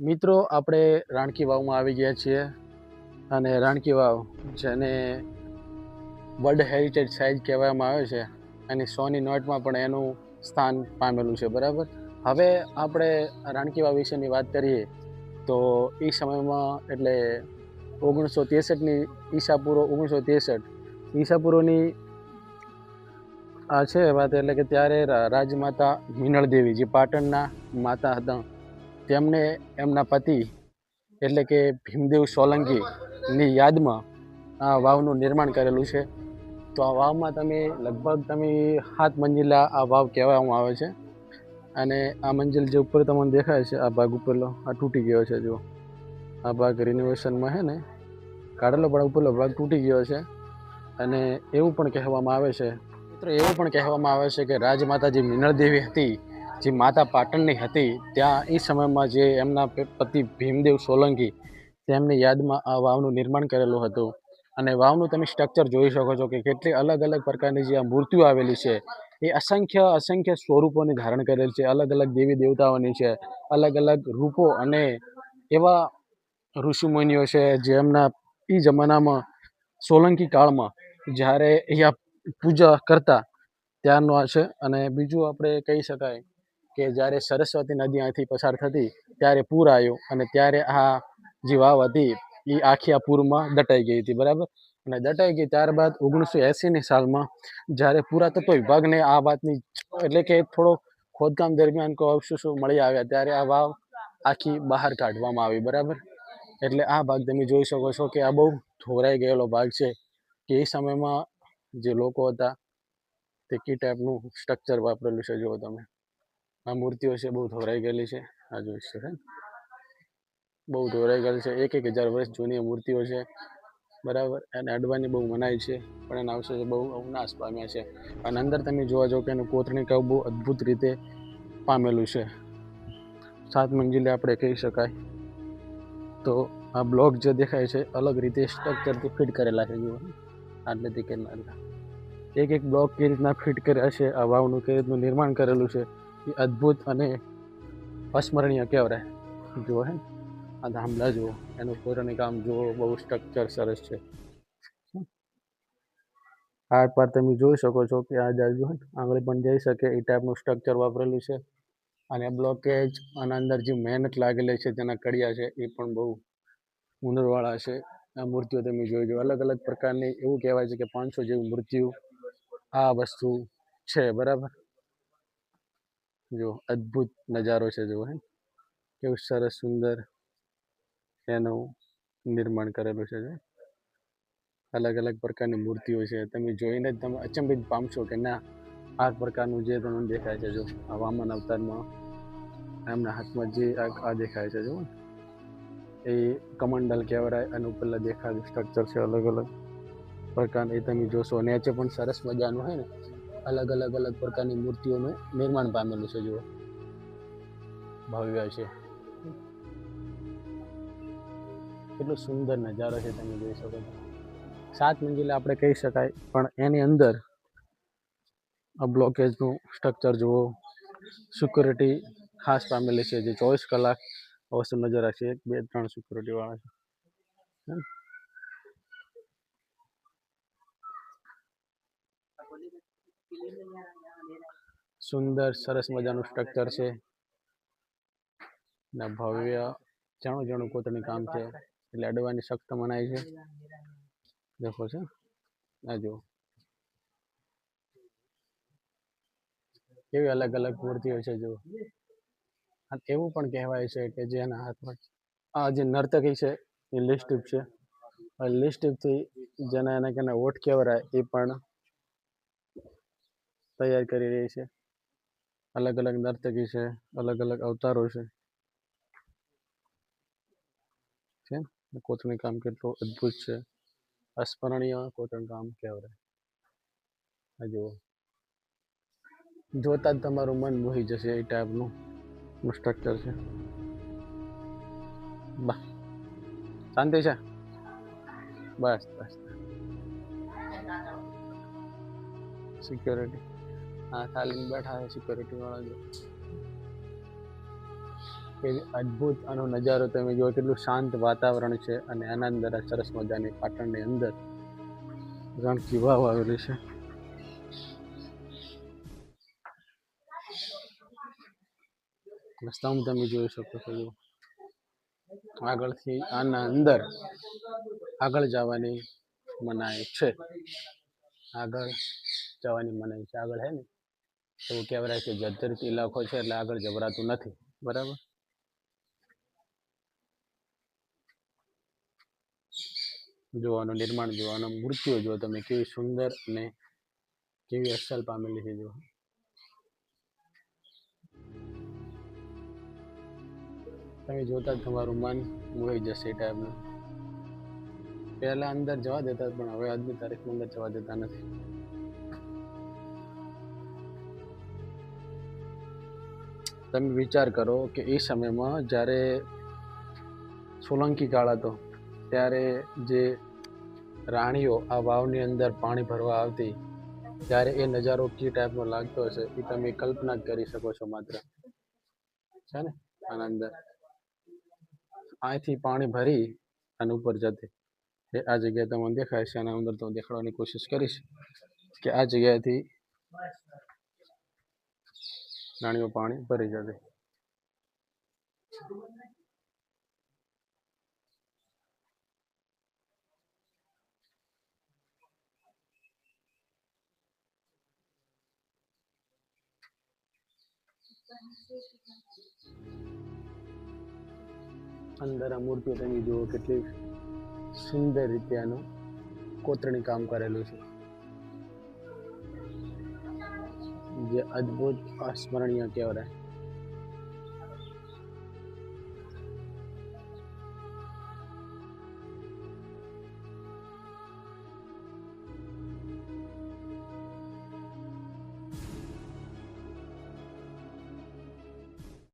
મિત્રો, આપણે રાણકી વાવમાં આવી ગયા છીએ અને રાણકી વાવ, જેને વર્લ્ડ હેરિટેજ સાઇટ કહેવામાં આવે છે, અને સોની નોટમાં પણ એનું સ્થાન પામેલું છે, બરાબર? હવે આપણે રાણકી વાવ વિશેની વાત કરીએ, તો એ સમયમાં એટલે ઓગણીસો ત્રેસઠની ઈસાપૂર્વ ઓગણીસો ત્રેસઠ ઈસાપૂર્વની આ છે વાત, એટલે કે ત્યારે રાજમાતા મિનળ દેવી જે પાટણના માતા હતા તેમણે એમના પતિ, એટલે કે ભીમદેવ સોલંકીની યાદમાં આ વાવનું નિર્માણ કરેલું છે. તો આ વાવમાં તમે લગભગ તમે સાત મંજિલા આ વાવ કહેવામાં આવે છે. અને આ મંજિલ જે ઉપર તમને દેખાય છે, આ ભાગ ઉપરલો આ તૂટી ગયો છે જો આ ભાગ રિનોવેશનમાં છે ને, કાઢેલો પણ ઉપરલો ભાગ તૂટી ગયો છે. અને એવું પણ કહેવામાં આવે છે. મિત્રો, એવું પણ કહેવામાં આવે છે કે રાજમાતા જે મિનળ દેવી હતી. જે માતા પાટણની હતી, ત્યાં એ સમયમાં જે એમના પતિ ભીમદેવ સોલંકી, તેમની યાદમાં આ વાવનું નિર્માણ કરેલું હતું. અને વાવનું તમે સ્ટ્રક્ચર જોઈ શકો છો કે કેટલી અલગ અલગ પ્રકારની જે આ મૂર્તિઓ આવેલી છે, એ અસંખ્ય અસંખ્ય સ્વરૂપોની ધારણ કરેલ છે, અલગ અલગ દેવી દેવતાઓની છે, અલગ અલગ રૂપો અને એવા ઋષિમુનિઓ છે જે એમના એ જમાનામાં સોલંકી કાળમાં જ્યારે અહીંયા પૂજા કરતા ત્યારનો આ છે. અને બીજું આપણે કહી શકાય કે જ્યારે સરસ્વતી નદી અહીંથી પસાર થતી ત્યારે પૂર આવ્યું અને ત્યારે આ જે વાવ હતી, એ આખી આ પૂરમાં દટાઈ ગઈ હતી, બરાબર? અને દટાઈ ગઈ ત્યારબાદ ઓગણીસો એંસીની સાલમાં જ્યારે પુરાતત્વ વિભાગને આ વાતની એટલે કે થોડો ખોદકામ દરમિયાન કોઈ અવશેષો મળી આવ્યા ત્યારે આ વાવ આખી બહાર કાઢવામાં આવી, બરાબર? એટલે આ ભાગ તમે જોઈ શકો છો કે આ બહુ ધોરાઈ ગયેલો ભાગ છે કે એ સમયમાં જે લોકો હતા, તે કી ટાઈપનું સ્ટ્રક્ચર વાપરેલું છે, જુઓ તમે. આ મૂર્તિઓ છે, બહુ ધોરાઈ ગયેલી છે. આ જોઈ છો. બહુ ધોરાઈ ગયેલી છે. એક એક હજાર વર્ષ જૂની મૂર્તિઓ છે. બરાબર? એને અડવાની બહુ મનાઈ છે. પણ એના અવશેષો બહુ નાશ પામ્યા છે. અને અંદર તમે જોવા જાઓ કે એનું કોતરણી કાવ બહુ અદ્ભુત રીતે પામેલું છે. સાત મંજિલે આપણે કહી શકાય. તો આ બ્લોક જે દેખાય છે, અલગ રીતે સ્ટ્રક્ચરથી ફિટ કરેલા છે. જુઓ. આટલેથી કેટલા. એક એક બ્લોક કેવી રીતના ફિટ કર્યા છે, આ વાવનું કઈ રીતનું નિર્માણ કરેલું છે. એ અદ્ભુત અને અસ્મરણીય કહેવાય. જુઓ હે આ ધામલા જુઓ, એનું પોતાની કામ જુઓ, બહુ સ્ટ્રક્ચર સરસ છે. આ પર તમે જોઈ શકો છો કે આ જાજુ આંગળી પણ જઈ શકે એ ટાઈપનું સ્ટ્રક્ચર વાપરેલું છે. અને બ્લોકેજ અને અંદર જે મહેનત લાગેલી છે તેના કડિયા છે એ પણ બહુ ઉનરવાળા છે. આ મૂર્તિઓ તમે જોઈ જો અલગ અલગ પ્રકારની એવું કહેવાય છે કે પાંચસો જેવી મૂર્તિઓ આ વસ્તુ છે, બરાબર? જો અદ્ભુત નજારો છે જો હે કેવું સરસ, સુંદર એનું નિર્માણ કરેલું છે. અલગ અલગ પ્રકારની મૂર્તિઓ છે. તમે જોઈને જ તમે અચંબિત પામશો કે ના, આ પ્રકારનું જે તમને દેખાય છે જો આ વામન અવતારમાં, એમના હાથમાં જે આ દેખાય છે જો એ કમંડલ કહેવાય અને ઉપરલા દેખાતું સ્ટ્રક્ચર છે અલગ અલગ. પ્રકાર એ તમે જોશો અને નીચે પણ સરસ મજાનું છે ને. અલગ અલગ અલગ પ્રકારની મૂર્તિઓનું નિર્માણ પામેલું છે, જુઓ. ભવ્ય છે. કેટલો સુંદર નજારો છે, તમે જોઈ શકો છો. સાત મંજિલે આપણે કહી શકાય, પણ એની અંદર આ બ્લોકેજનું સ્ટ્રક્ચર જુઓ. સિક્યુરિટી ખાસ પામેલી છે, જે ચોવીસ કલાક અવશ્ય નજર રાખશે. એક, બે, ત્રણ સિક્યુરિટી વાળા છે. સુંદર, સરસ મજાનું સ્ટ્રક્ચર છે. ને ભવ્ય, જાણું જાણું કોતરણી કામ છે. એટલે અડવાની સખ્ત મનાય છે. દેખો છે? આ જુઓ. કેવી અલગ અલગ મૂર્તિઓ છે અને એવું પણ કહેવાય છે કે જેના હાથમાં આ જે નર્તકી છે, એ લિસ્ટિપ છે. લિસ્ટિપથી જેને એને કે ઓઠ કહેવાય, એ પણ તૈયાર કરી રહી છે. અલગ અલગ નર્તકી છે, અલગ અલગ અવતારો છે. છે કોતરણી કામ કેટલું અદ્ભુત છે. અસ્મરણીય કોતરણી કામ કહેવાય. આ જુઓ. જોતા જ તમારું મન મોહી જશે એ ટાઈપનું સ્ટ્રક્ચર છે. બા શાંતિ છે? બસ બસ. સિક્યોરિટી હા, ખાલી બેઠા છે સિક્યોરિટી વાળા જો. અદ્ભુત આનો નજારો તમે જો કેટલું શાંત વાતાવરણ છે અને આના અંદર આ સરસ મજાની પાટણની અંદર રણકી વાવ આવેલી છે. રસ્તામાં તમે જોઈ શકો છો જો આગળથી આના અંદર આગળ જવાની મનાઈ છે. આગળ જવાની મનાઈ છે. આગળ હે ને? એવું કહેવાય કે જર્જરિત ઇલાકો છે એટલે આગળ જબરાતું નથી. બરાબર? જોવાનું, નિર્માણ જોવાનું, મૂર્તિઓ જો તમે, કેવી સુંદર અને કેવી અસલ પામેલી છે જો તમે જોતા તમારું મન મોહી જશે એ ટાઈપનું પહેલા અંદર જવા દેતા પણ હવે આજની તારીખમાં અંદર જવા દેતા નથી. તમે વિચાર કરો કે એ સમયમાં જ્યારે સોલંકી કાળ હતો, ત્યારે જે રાણીઓ આ વાવની અંદર પાણી ભરવા આવતી, ત્યારે એ નજારો કઈ ટાઈપનો લાગતો હશે એ તમે કલ્પના કરી શકો છો માત્ર. છે ને? આના અંદર. અહીંથી પાણી ભરી અને ઉપર જતી. એ આ જગ્યાએ તમને દેખાય છે આના અંદર તો દેખાડવાની કોશિશ કરીશ કે આ જગ્યાએથી રાણીઓ પાણી ભરી જશે. અંદર આ મૂર્તિઓ તમે જુઓ કેટલી સુંદર રીતે આનું કોતરણી કામ કરેલું છે. જે અદ્ભુત અસ્મરણીય કહેવાય